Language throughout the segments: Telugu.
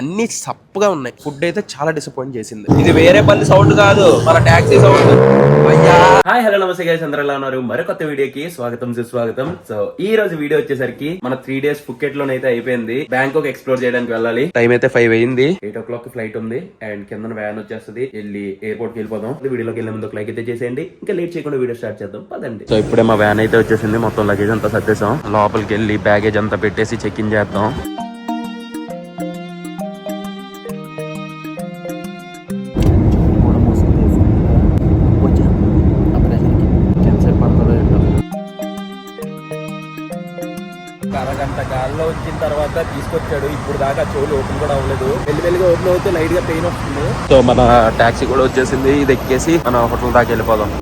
అన్ని సప్పగా ఉన్నాయి. ఫుడ్ అయితే చాలా డిసప్పాయింట్ చేసింది. ఇది వేరే పల్లి సౌండ్ కాదు. మన టాక్సీ సౌండ్ అయ్యా. హాయ్ హలో నమస్తే గైస్ అందరూ ఎలా ఉన్నారు? మరో కొత్త వీడియోకి స్వాగతం సుస్వాగతం. సో ఈ రోజు వీడియో వచ్చేసరికి మన త్రీ డేస్ ఫుకెట్ లోనైతే అయిపోయింది. బ్యాంకాక్ ఎక్స్ప్లోర్ చేయడానికి వెళ్ళాలి. టైం అయితే ఫైవ్ అయింది. ఎయిట్ ఓ క్లాక్ ఫ్లైట్ ఉంది. అండ్ కింద వ్యాన్ వచ్చేస్తుంది. వెళ్ళి ఎయిర్పోర్ట్కి వెళ్ళిపోదాం. వీడియోలోకి వెళ్ళే ముందు లైక్ అయితే చేసేయండి. ఇంకా లేట్ చేయకుండా వీడియో స్టార్ట్ చేద్దాం. పదండి. సో ఇప్పుడే మా వ్యాన్ అయితే వచ్చేసింది. మొత్తం లగేజ్ అంతా సర్దేశాం. లోపలికి వెళ్ళి బ్యాగేజ్ అంతా పెట్టేసి చెక్ ఇన్ చేద్దాం. తర్వాత తీసుకొచ్చాడు. ఇప్పుడు దాకా చెవులు ఓపెన్ కూడా అవ్వలేదు. వెళ్ళి వెళ్ళిగా ఓపెన్ అవుతే లైట్గా పెయిన్ వస్తుంది. సో మన టాక్సీ కూడా వచ్చేసింది. ఇది ఎక్కేసి మన హోటల్ దాకా వెళ్ళిపోదాం.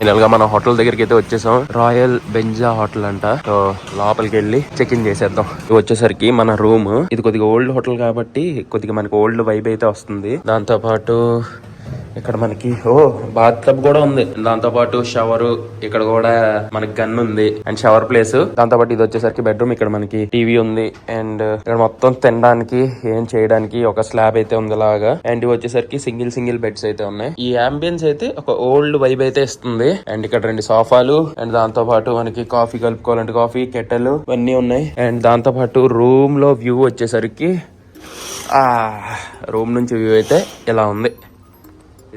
ఫైనల్గా మన హోటల్ దగ్గరికి అయితే వచ్చేసాం. రాయల్ బెంజా హోటల్ అంట. సో లోపలికి వెళ్ళి చెక్ ఇన్ చేసేద్దాం. ఇది వచ్చేసరికి మన రూమ్ ఇది కొద్దిగా ఓల్డ్ హోటల్ కాబట్టి కొద్దిగా మనకి ఓల్డ్ వైబ్ అయితే వస్తుంది. దాంతో పాటు ఇక్కడ మనకి ఓ బాత్టబ్ కూడా ఉంది. దాంతో పాటు షవర్ ఇక్కడ కూడా మనకి గన్ ఉంది అండ్ షవర్ ప్లేస్. దాంతో పాటు ఇది వచ్చేసరికి బెడ్రూమ్. ఇక్కడ మనకి టీవీ ఉంది అండ్ ఇక్కడ మొత్తం తినడానికి ఏం చేయడానికి ఒక స్లాబ్ అయితే ఉంది లాగా అండ్ ఇవి వచ్చేసరికి సింగిల్ సింగిల్ బెడ్స్ అయితే ఉన్నాయి. ఈ అంబియన్స్ అయితే ఒక ఓల్డ్ వైబ్ అయితే ఇస్తుంది. అండ్ ఇక్కడ రెండు సోఫాలు అండ్ దాంతో పాటు మనకి కాఫీ కలుపుకోవాలంటే కాఫీ కెటలు ఇవన్నీ ఉన్నాయి. అండ్ దాంతో పాటు రూమ్లో వ్యూ వచ్చేసరికి ఆ రూమ్ నుంచి వ్యూ అయితే ఇలా ఉంది.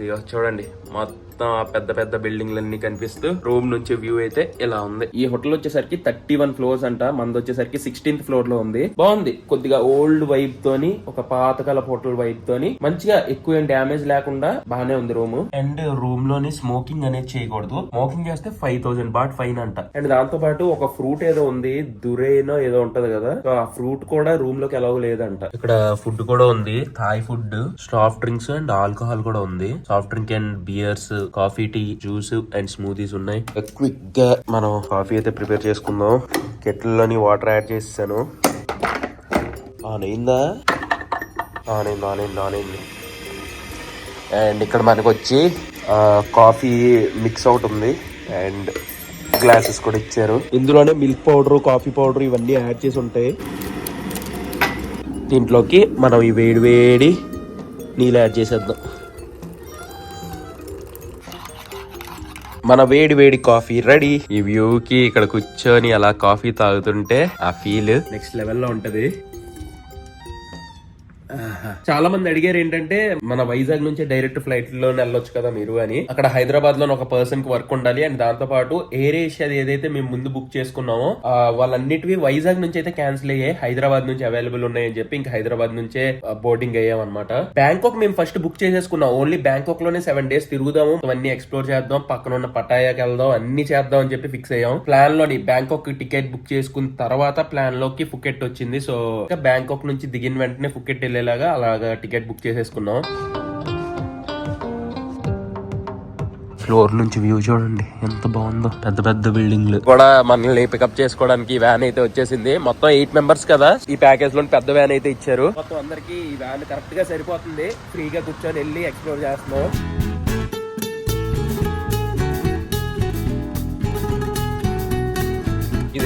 ఇదిగో చూడండి. మొత్తం ఆ పెద్ద పెద్ద బిల్డింగ్లన్నీ కనిపిస్తూ రూమ్ నుంచి వ్యూ అయితే ఇలా ఉంది. ఈ హోటల్ వచ్చేసరికి థర్టీ వన్ ఫ్లోర్స్ అంట. మనది వచ్చేసరికి సిక్స్టీన్త్ ఫ్లోర్లో ఉంది. బాగుంది. కొద్దిగా ఓల్డ్ వైబ్ తోని ఒక పాతకాల హోటల్ వైబ్ తోని మంచిగా ఎక్కువ ఏం డ్యామేజ్ లేకుండా బాగానే ఉంది రూమ్. అండ్ రూమ్లోని స్మోకింగ్ అనేది చేయకూడదు. స్మోకింగ్ చేస్తే ఫైవ్ థౌసండ్ బాట్ ఫైన్ అంట. అండ్ దాంతో పాటు ఒక ఫ్రూట్ ఏదో ఉంది. దురేనో ఏదో ఉంటది కదా. సో ఆ ఫ్రూట్ కూడా రూమ్లోకి ఎలాగో లేదంట. ఇక్కడ ఫుడ్ కూడా ఉంది. Thai food soft drinks and alcohol కూడా ఉంది. Soft drink and beers coffee tea juice and smoothies ఉన్నాయి. క్విక్గా మనం కాఫీ అయితే ప్రిపేర్ చేసుకుందాం. కెటిల్లోని వాటర్ యాడ్ చేసాను ఆన్ అయిందా ఆన్ అయింది ఆన్ అయింది ఆన్ అయింది అండ్ ఇక్కడ మనకు వచ్చి కాఫీ మిక్స్ అవుట్ ఉంది. అండ్ గ్లాసెస్ కూడా ఇచ్చారు. ఇందులోనే మిల్క్ పౌడర్ కాఫీ పౌడర్ ఇవన్నీ యాడ్ చేసి ఉంటాయి దీంట్లోకి మనం ఈ వేడి వేడి నీళ్ళు యాడ్ చేసేద్దాం. మన వేడి వేడి కాఫీ రెడీ. ఈ వ్యూ కి ఇక్కడ కూర్చొని అలా కాఫీ తాగుతుంటే ఆ ఫీల్. నెక్స్ట్ లెవెల్లో ఉంటది. చాలా మంది అడిగారు ఏంటంటే మన వైజాగ్ నుంచి డైరెక్ట్ ఫ్లైట్లో వెళ్ళొచ్చు కదా మీరు అని. అక్కడ హైదరాబాద్లో ఒక పర్సన్కి వర్క్ ఉండాలి అండ్ దాంతో పాటు ఎయిర్ ఏషియా ఏదైతే మేము ముందు బుక్ చేసుకున్నామో వాళ్ళన్నిటివి వైజాగ్ నుంచి అయితే క్యాన్సిల్ అయ్యాయి. హైదరాబాద్ నుంచి అవైలబుల్ ఉన్నాయని చెప్పి ఇంకా హైదరాబాద్ నుంచే బోర్డింగ్ అయ్యాం అనమాట బ్యాంకాక్ మేము ఫస్ట్ బుక్ చేసేసుకున్నాం. ఓన్లీ బ్యాంకాక్లోనే సెవెన్ డేస్ తిరుగుదాము. అవన్నీ ఎక్స్ప్లోర్ చేద్దాం. పక్కన ఉన్న పటాయాకి వెళ్దాం. అన్ని చేద్దాం అని చెప్పి ఫిక్స్ అయ్యాం. ప్లాన్లోని బ్యాంకాక్ టికెట్ బుక్ చేసుకున్న తర్వాత ప్లాన్లోకి ఫుకెట్ వచ్చింది. సో ఇంకా బ్యాంకాక్ నుంచి దిగిన వెంటనే ఫుకెట్ వెళ్ళేలాగా అలాగా టికెట్ బుక్ చేసేసుకున్నాం. ఫ్లోర్ నుంచి వ్యూ చూడండి ఎంత బాగుందో. పెద్ద పెద్ద బిల్డింగ్లు. కూడా మనల్ని పికప్ చేసుకోవడానికి వ్యాన్ అయితే వచ్చేసింది. మొత్తం ఎయిట్ మెంబర్స్ కదా. ఈ ప్యాకేజ్లో పెద్ద వ్యాన్ అయితే ఇచ్చారు. మొత్తం అందరికి ఈ వ్యాన్ కరెక్ట్గా సరిపోతుంది. ఫ్రీగా కూర్చొని వెళ్ళి ఎక్స్ప్లోర్ చేస్తున్నాం.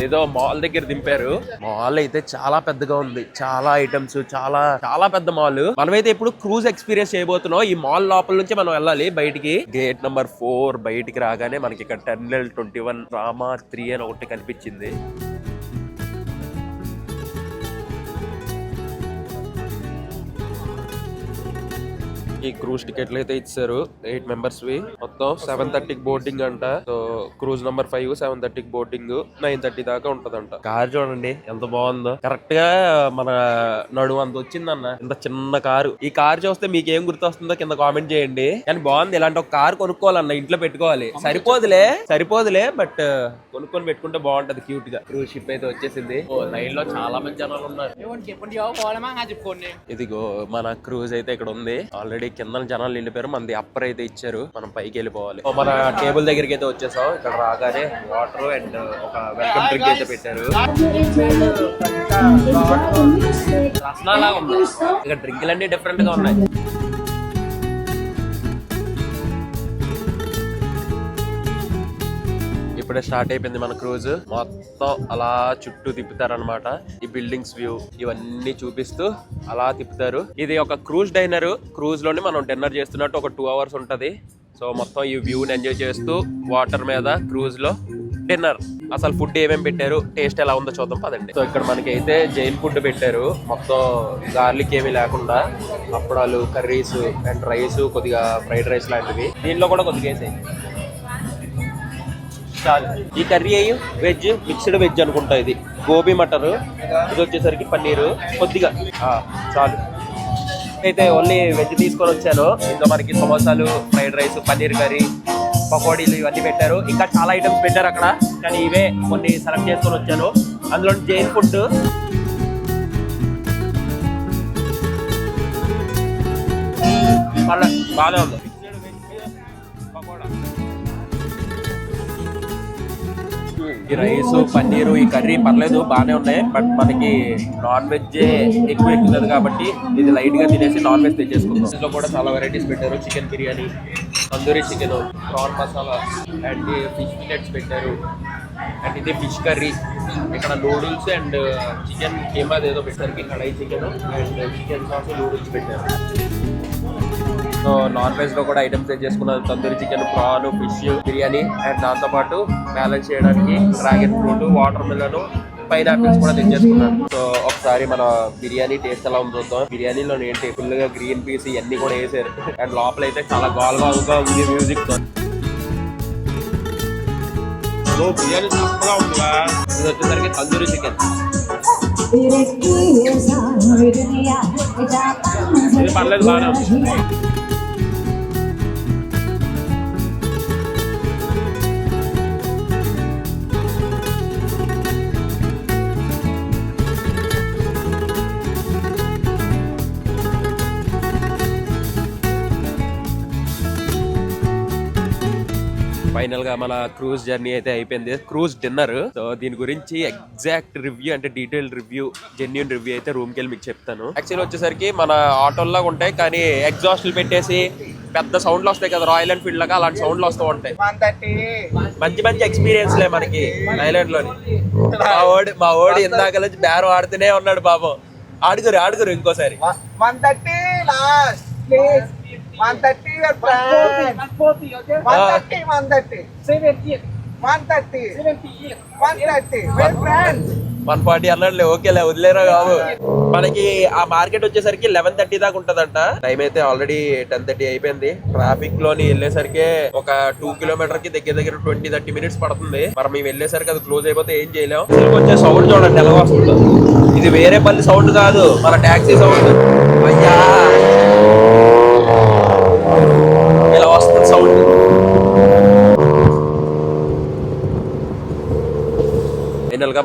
ఏదో మాల్ దగ్గర దింపారు. మాల్ అయితే చాలా పెద్దగా ఉంది. చాలా ఐటమ్స్ చాలా చాలా పెద్ద మాల్. మనమైతే ఇప్పుడు క్రూజ్ ఎక్స్పీరియన్స్ చేయబోతున్నాం. ఈ మాల్ లోపల నుంచి మనం వెళ్ళాలి బయటికి. గేట్ నంబర్ ఫోర్ బయటికి రాగానే మనకి ఇక్కడ terminal twenty one Rama three అని ఒకటి కనిపించింది. మనకి క్రూజ్ టికెట్లు అయితే ఇచ్చారు. ఎయిట్ మెంబర్స్ వి. మొత్తం సెవెన్ థర్టీ బోర్డింగ్ అంట. So cruise number five seven thirty boarding nine thirty దాకా ఉంటదంట. కార్ చూడండి ఎంత బాగుందో. కరెక్ట్గా మన నడుము అంత వచ్చిందన్న. ఇంత చిన్న కారు. ఈ కార్ చూస్తే మీకు ఏం గుర్తొస్తుందో కింద కామెంట్ చేయండి. కానీ బాగుంది. ఇలాంటి ఒక కార్ కొనుక్కోవాలన్న ఇంట్లో పెట్టుకోవాలి. సరిపోదులే సరిపోదులే బట్ uh, కొనుక్కొని పెట్టుకుంటే బాగుంటది క్యూట్గా. క్రూజ్ షిప్ అయితే వచ్చేసింది. లైన్లో చాలా మంది జనాలు ఉన్నారు. ఇదిగో మన క్రూజ్ అయితే ఇక్కడ ఉంది. ఆల్రెడీ కింద జనాలు నిండిపోయారు. మనది అప్పర్ అయితే ఇచ్చారు. మనం పైకి వెళ్ళిపోవాలి. మన టేబుల్ దగ్గరికి అయితే వచ్చేసాం. ఇక్కడ రాగానే వాటర్ అండ్ ఒక వెల్కమ్ డ్రింక్ అయితే పెట్టారు. రసనాలా ఉంది. ఇక్కడ డ్రింకులు అన్ని డిఫరెంట్గా ఉన్నాయి. ఇప్పుడే స్టార్ట్ అయిపోయింది మన క్రూజ్. మొత్తం అలా చుట్టూ తిప్పుతారనమాట ఈ బిల్డింగ్స్ వ్యూ ఇవన్నీ చూపిస్తూ అలా తిప్పుతారు. ఇది ఒక క్రూజ్ డైనర్ క్రూజ్లోనే మనం డిన్నర్ చేస్తున్నట్టు ఒక టూ అవర్స్ ఉంటది. సో మొత్తం ఈ వ్యూని ఎంజాయ్ చేస్తూ వాటర్ మీద క్రూజ్లో డిన్నర్. అసలు ఫుడ్ ఏమేమి పెట్టారు టేస్ట్ ఎలా ఉందో చూద్దాం పదండి. సో ఇక్కడ మనకి అయితే జైన్ ఫుడ్ పెట్టారు. మొత్తం గార్లిక్ ఏమీ లేకుండా అప్పడాలు కర్రీస్ అండ్ రైస్ కొద్దిగా ఫ్రైడ్ రైస్ లాంటివి. దీనిలో కూడా కొద్దిగా వేసాయి చాలు. ఈ కర్రీ అయ్యి వెజ్ మిక్స్డ్ వెజ్ అనుకుంటా ఇది. గోబీ మటరు ఇది వచ్చేసరికి పన్నీరు కొద్దిగా. చాలు. అయితే ఓన్లీ వెజ్ తీసుకొని వచ్చాను. ఇందులో మనకి సమోసాలు ఫ్రైడ్ రైస్ పన్నీర్ కర్రీ పకోడీలు ఇవన్నీ పెట్టారు. ఇంకా చాలా ఐటమ్స్ పెట్టారు అక్కడ. కానీ ఇవే కొన్ని సెలెక్ట్ చేసుకొని వచ్చాను. అందులో జైన్ ఫుడ్. బాగానే ఉంది. ఈ రైస్ పన్నీరు ఈ కర్రీ పర్లేదు బాగానే ఉన్నాయి. బట్ మనకి నాన్ వెజ్ ఎక్కువ ఎక్కుతుంది కాబట్టి ఇది లైట్గా తినేసి నాన్ వెజ్ తెచ్చేసుకుందాం. ఇందులో కూడా చాలా వెరైటీస్ పెట్టారు. Chicken biryani tandoori chicken prawn masala and fish fillets పెట్టారు. అండ్ ఇది ఫిష్ కర్రీ. ఇక్కడ నూడిల్స్ అండ్ చికెన్ కేమాది ఏదో పెట్టారు. Kadai chicken and chicken sauce noodles పెట్టారు. సో నాన్ వెజ్లో కూడా ఐటమ్స్ చేసుకున్నాను tandoori chicken prawn fish biryani and దాంతో పాటు బ్యాలెన్స్ చేయడానికి dragon fruit watermelon pineapples కూడా తెచ్చేసుకున్నాను సో ఒకసారి మన బిర్యానీ టేస్ట్ ఎలా ఉందో చూద్దాం. బిర్యానీలో ఏంటి? ఫుల్గా గ్రీన్ పీస్ ఇవన్నీ కూడా వేసారు. అండ్ లోపల అయితే చాలా గాల్గా ఉంది మ్యూజిక్తో. సో బిర్యానీ చక్కగా ఉందిగా ఇది వచ్చేసరికి తందూరి చికెన్. ఇది పర్లేదు బాగా ఫైనల్గా మన క్రూజ్ జర్నీ అయితే అయిపోయింది. Cruise dinner. సో దీని గురించి ఎగ్జాక్ట్ రివ్యూ అంటే డీటెయిల్ రివ్యూ జెన్యున్ రివ్యూ అయితే రూమ్కి వెళ్ళి మీకు చెప్తాను. యాక్చువల్ వచ్చేసరికి మన ఆటోల్లా ఉంటాయి కానీ ఎగ్జాస్ట్లు పెట్టేసి పెద్ద సౌండ్లు వస్తాయి కదా రాయల్ ఎన్ఫీల్డ్ లాగా అలాంటి సౌండ్లు వస్తూ ఉంటాయి. మంచి మంచి ఎక్స్పీరియన్స్ లే మనకి ఐలాండ్లోని. మా ఓడి మా ఓడి ఇందాక నుంచి బేరం ఆడుతూనే ఉన్నాడు పాపం. ఆడుగురు ఆడుగురు ఇంకోసారి. One thirty last please one thirty your friend one thirty one thirty. One thirty. One thirty. My friend one forty అన్నాడులే ఓకేలే వదిలేరా మనకి ఆ మార్కెట్ వచ్చేసరికి లెవెన్ థర్టీ దాకా ఉంటదంట. టైం అయితే ఆల్రెడీ టెన్ థర్టీ అయిపోయింది. ట్రాఫిక్లోని వెళ్ళేసరికి ఒక టూ కిలోమీటర్కి దగ్గర దగ్గర ట్వంటీ థర్టీ మినిట్స్ పడుతుంది. మరి మేము వెళ్ళేసరికి అది క్లోజ్ అయిపోతే ఏం చేయలేం. అసలు వచ్చే సౌండ్ చూడండి ఎలా వస్తుందో. ఇది వేరే పల్లి సౌండ్ కాదు మన టాక్సీ సౌండ్ అయ్యా!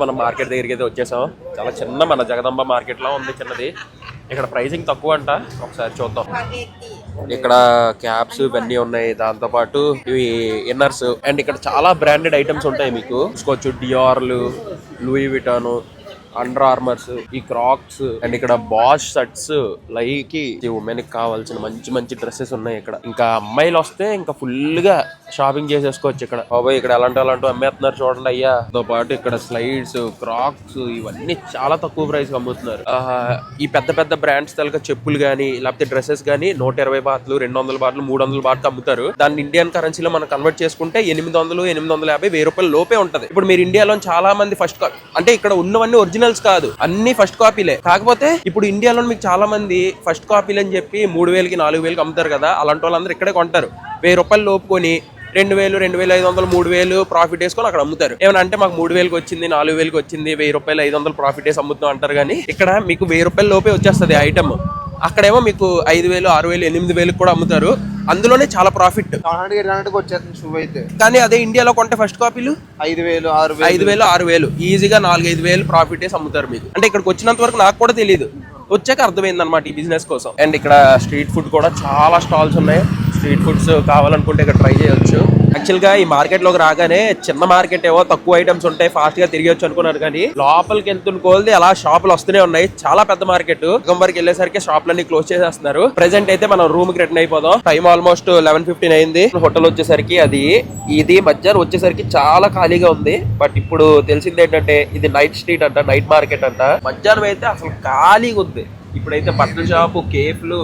మనం మార్కెట్ దగ్గరికి అయితే వచ్చేసాం. చాలా చిన్న మన జగదంబ మార్కెట్లో ఉంది చిన్నది. ఇక్కడ ప్రైసింగ్ తక్కువ అంట ఒకసారి చూద్దాం. ఇక్కడ క్యాప్స్ ఇవన్నీ ఉన్నాయి. దాంతో పాటు ఇవి ఇన్నర్స్. అండ్ ఇక్కడ చాలా బ్రాండెడ్ ఐటమ్స్ ఉంటాయి మీకు. చూసుకోవచ్చు డిఆర్లు లూయి విటాను అండర్ ఆర్మర్స్ ఈ క్రాక్స్ అండ్ ఇక్కడ బాష్ షర్ట్స్ లైకి ఉమెన్కి కావాల్సిన మంచి మంచి డ్రెస్సెస్ ఉన్నాయి ఇక్కడ. ఇంకా అమ్మాయిలు వస్తే ఇంకా ఫుల్గా షాపింగ్ చేసేసుకోవచ్చు ఇక్కడ. బాబాయ్ ఇక్కడ ఎలాంటి అలాంటి అమ్మేస్తున్నారు చూడండి అయ్యా. తో పాటు ఇక్కడ స్లైడ్స్ క్రాక్స్ ఇవన్నీ చాలా తక్కువ ప్రైస్ అమ్ముతున్నారు. ఈ పెద్ద పెద్ద బ్రాండ్స్ తలక చెప్పులు కానీ లేకపోతే డ్రెస్సెస్ కానీ నూట ఇరవై బాట్లు రెండు వందల బాట్లు మూడు వందల బాట్లు అమ్ముతారు. దాన్ని ఇండియన్ కరెన్సీలో మనం కన్వర్ట్ చేసుకుంటే ఎనిమిది వందలు ఎనిమిది వందల యాభై వెయ్యి రూపాయల లోపే ఉంటది. ఇప్పుడు మీరు ఇండియాలో చాలా మంది ఫస్ట్ అంటే ఇక్కడ ఉన్నవన్నీ ఒరిజినల్ ఒరిజినల్స్ కాదు. అన్ని ఫస్ట్ కాపీలే కాకపోతే ఇప్పుడు ఇండియాలో మీకు చాలా మంది ఫస్ట్ కాపీలు అని చెప్పి మూడు వేలకి నాలుగు వేలకి అమ్ముతారు కదా అలాంటి వాళ్ళందరూ ఇక్కడే కొంటారు. వెయ్యి రూపాయలు లోపుకొని రెండు వేలు రెండు వేల ఐదు వందలు మూడు వేలు ప్రాఫిట్ వేసుకొని అక్కడ అమ్ముతారు. ఏమైనా అంటే మాకు మూడు వేలకు వచ్చింది నాలుగు వేలకు వచ్చింది వెయ్యి రూపాయలు ఐదు వందలు ప్రాఫిట్ వేసి అమ్ముతాం అంటారు కానీ ఇక్కడ మీకు వెయ్యి రూపాయల లోపే వచ్చేస్తుంది ఐటమ్ అక్కడేమో మీకు ఐదు వేలు ఆరు వేలు ఎనిమిది వేలకు కూడా అమ్ముతారు. అందులోనే చాలా ప్రాఫిట్. వచ్చేస్తుంది షూ అయితే. కానీ అదే ఇండియాలో కొంటే ఫస్ట్ కాపీలు? ఐదు వేలు ఆరు వేలు. ఐదు వేలు ఆరు వేలు. ఈజీగా నాలుగు ఐదు వేలు ప్రాఫిట్ వేసి అమ్ముతారు మీకు. అంటే ఇక్కడికి వచ్చినంత వరకు నాకు కూడా తెలియదు వచ్చాక అర్థమైంది అనమాట ఈ బిజినెస్ కోసం. అండ్ ఇక్కడ స్ట్రీట్ ఫుడ్ కూడా చాలా స్టాల్స్ ఉన్నాయి. స్ట్రీట్ ఫుడ్స్ కావాలనుకుంటే ఇక్కడ ట్రై చేయొచ్చు. యాక్చువల్గా ఈ మార్కెట్లోకి రాగానే చిన్న మార్కెట్ ఏవో తక్కువ ఐటమ్స్ ఉంటాయి ఫాస్ట్గా తిరిగొచ్చు అనుకున్నారు కానీ లోపలికి వెళ్తున్న కోల్ది అలా షాపులు వస్తూనే ఉన్నాయి. చాలా పెద్ద మార్కెట్. వరకు వెళ్ళేసరికి షాపులన్నీ క్లోజ్ చేసేస్తున్నారు. ప్రెసెంట్ అయితే మనం రూమ్కి రిటర్న్ అయిపోదాం. టైం ఆల్మోస్ట్ లెవెన్ ఫిఫ్టీన్ అయింది. హోటల్ వచ్చేసరికి అది ఇది మధ్యాహ్నం వచ్చేసరికి చాలా ఖాళీగా ఉంది. బట్ ఇప్పుడు తెలిసింది ఏంటంటే ఇది నైట్ స్ట్రీట్ అంట నైట్ మార్కెట్ అంట. మధ్యాహ్నం అయితే అసలు ఖాళీగా ఉంది. ఇప్పుడైతే బట్టల షాపు కేఫ్లు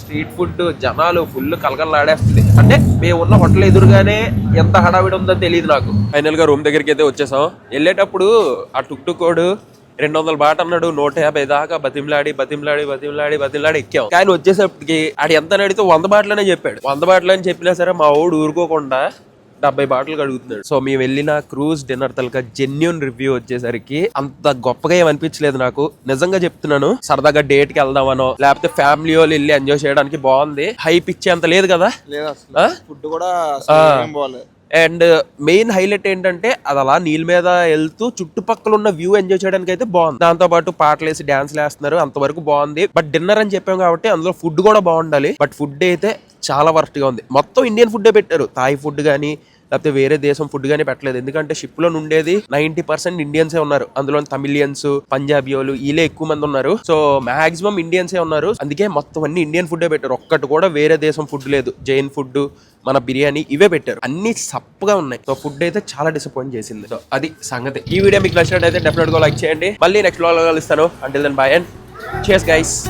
స్ట్రీట్ ఫుడ్ జనాలు ఫుల్ కలకలలాడేస్తుంది. అంటే మేము ఉన్న హోటల్ ఎదురుగానే ఎంత హడావిడి ఉందో తెలియదు నాకు. ఫైనల్గా రూమ్ దగ్గరికి అయితే వచ్చేసాం. వెళ్ళేటప్పుడు ఆ టుక్ టుక్ రెండు వందల బాట అన్నాడు నూట యాభై దాకా బతిమలాడి బతిమలాడి బతిమలాడి బతిమలాడి ఎక్కాం. కానీ వచ్చేసప్పటికి ఆడు ఎంత అని అడిగితే వంద బాటలనే చెప్పాడు. వంద బాటలు అని చెప్పినా సరే మా ఊడు ఊరుకోకుండా డెబ్బై బాటలు కడుగుతున్నాడు. సో మేము వెళ్ళిన క్రూజ్ డిన్నర్ తలక జెన్యున్ రివ్యూ వచ్చేసరికి అంత గొప్పగా ఏం అనిపించలేదు నాకు. నిజంగా చెప్తున్నాను సరదాగా డేట్కి వెళ్దామనో లేకపోతే ఫ్యామిలీ వాళ్ళు వెళ్ళి ఎంజాయ్ చేయడానికి బాగుంది. హై పిచ్చే అంత లేదు కదా ఫుడ్ కూడా అండ్ మెయిన్ హైలైట్ ఏంటంటే అది అలా నీళ్ళ మీద వెళ్తూ చుట్టుపక్కల ఉన్న వ్యూ ఎంజాయ్ చేయడానికి అయితే బాగుంది. దాంతో పాటు పాటలు వేసి డాన్స్ వేస్తున్నారు అంతవరకు బాగుంది. బట్ డిన్నర్ అని చెప్పాం కాబట్టి అందులో ఫుడ్ కూడా బాగుండాలి. బట్ ఫుడ్ అయితే చాలా వర్స్ట్గా ఉంది. మొత్తం ఇండియన్ ఫుడ్ పెట్టారు. థాయ్ ఫుడ్ కానీ లేకపోతే వేరే దేశం ఫుడ్ గానీ పెట్టలేదు. ఎందుకంటే షిప్లో ఉండేది నైన్టీ పర్సెంట్ ఇండియన్సే ఉన్నారు. అందులో తమిళియన్స్ పంజాబీ వాళ్ళు వీళ్ళే ఎక్కువ మంది ఉన్నారు. సో మాక్సిమం ఇండియన్సే ఉన్నారు. అందుకే మొత్తం అన్ని ఇండియన్ ఫుడ్ పెట్టారు. ఒక్కటి కూడా వేరే దేశం ఫుడ్ లేదు. జైన్ ఫుడ్ మన బిర్యానీ ఇవే పెట్టారు. అన్ని సప్పగా ఉన్నాయి. సో ఫుడ్ అయితే చాలా డిసప్పాయింట్ చేసింది. సో అది సంగతి. ఈ వీడియో మీకు నచ్చినట్టయితే డెఫినెట్గా లైక్ చేయండి. మళ్ళీ నెక్స్ట్లో కలుస్తాను. అంటే దాని బాయ్ అండ్ చేస్ గైస్